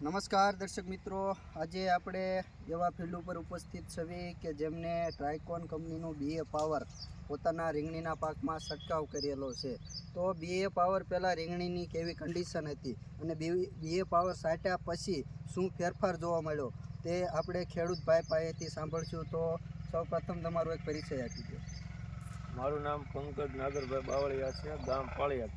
નમસ્કાર દર્શક મિત્રો. આજે આપણે એવા ફિલ્ડ ઉપર ઉપસ્થિત છવી કે જેમને ટ્રાયકોન કંપનીનું બીએ પાવર પોતાના રીંગણીના પાકમાં છંટકાવ કરેલો છે. તો બીએ પાવર પહેલાં રીંગણીની કેવી કન્ડિશન હતી અને બીએ પાવર સાટ્યા પછી શું ફેરફાર જોવા મળ્યો તે આપણે ખેડૂત ભાઈ પાસેથી સાંભળશું. તો સૌપ્રથમ તમારો એક પરિચય આપી દો. મારું નામ પંકજ નાગરભાઈ બાવળિયા છે ગામ પાળિયા.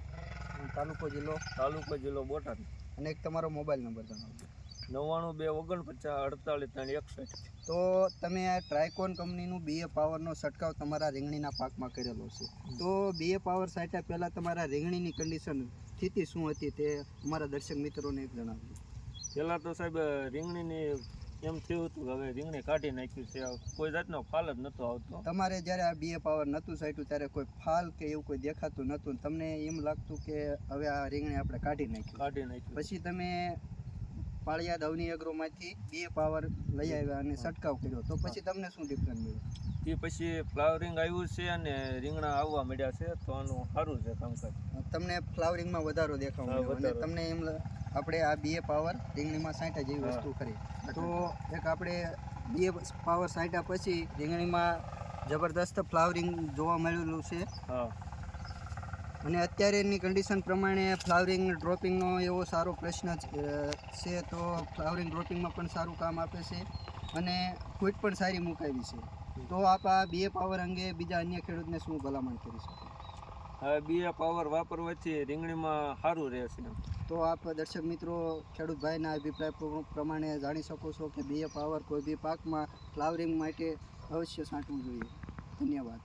તાલુકો જિલ્લો? તાલુકો જિલ્લો બોટાદ. અને એક તમારો મોબાઈલ નંબર જણાવજો નવ્વાણું બે ઓગણપચાસ અડતાલીસ ત્રણ એકસઠ. તો તમે આ ટ્રાયકોન કંપનીનું બીએ પાવરનો છંટકાવ તમારા રીંગણીના પાકમાં કરેલો છે. તો બીએ પાવર સાટ્યા પહેલાં તમારા રીંગણીની કન્ડિશન સ્થિતિ શું હતી તે અમારા દર્શક મિત્રોને જણાવજો પહેલાં તો સાહેબ રીંગણીની એમ થયું હતું હવે રીંગણી કાઢી નાખ્યું છે. કોઈ જાતનો ફાલ જ નહોતો આવતો. તમારે જ્યારે આ બીએ પાવર નહોતું સાઈટું ત્યારે કોઈ ફાલ કે એવું કોઈ દેખાતું નહોતું. ને તમને એમ લાગતું કે હવે આ રીંગણી આપણે કાઢી નાખ્યું. કાઢી નાખ્યું. પછી તમે પાળિયાદ અવની અગ્રોમાંથી બીએ પાવર લઈ આવ્યા અને છંટકાવ કર્યો. તો પછી તમને શું ડિફરન્સ મળ્યું? તે પછી ફ્લાવરિંગ આવ્યું છે અને રીંગણા આવવા મળ્યા છે. તો આનું સારું છે કામકાજ. તમને ફ્લાવરિંગમાં વધારો દેખાવ તમને એમ આપણે આ બીએ પાવર રીંગણીમાં સાંઠા જેવી. વસ્તુ કરી તો એક આપણે બે પાવર સાંઠા પછી રીંગણીમાં જબરદસ્ત ફ્લાવરિંગ જોવા મળેલું છે. અને અત્યારેની કન્ડિશન પ્રમાણે ફ્લાવરિંગ ડ્રોપિંગનો એવો સારો પ્રશ્ન છે તો ફ્લાવરિંગ ડ્રોપિંગમાં પણ સારું કામ આપે છે અને ફૂટ પણ સારી મુકાવી છે. તો આપ આ બે પાવર અંગે બીજા અન્ય ખેડૂતને શું ભલામણ કરી શકો? હવે બે પાવર વાપરવાથી રીંગણીમાં સારું રહેશે. તો આપ દર્શક મિત્રો, ખેડૂત ભાઈના અભિપ્રાય પ્રમાણે જાણી શકો છો કે બીએ પાવર કોઈ બી પાકમાં ફ્લાવરિંગ માટે અવશ્ય છાંટવું જોઈએ. ધન્યવાદ.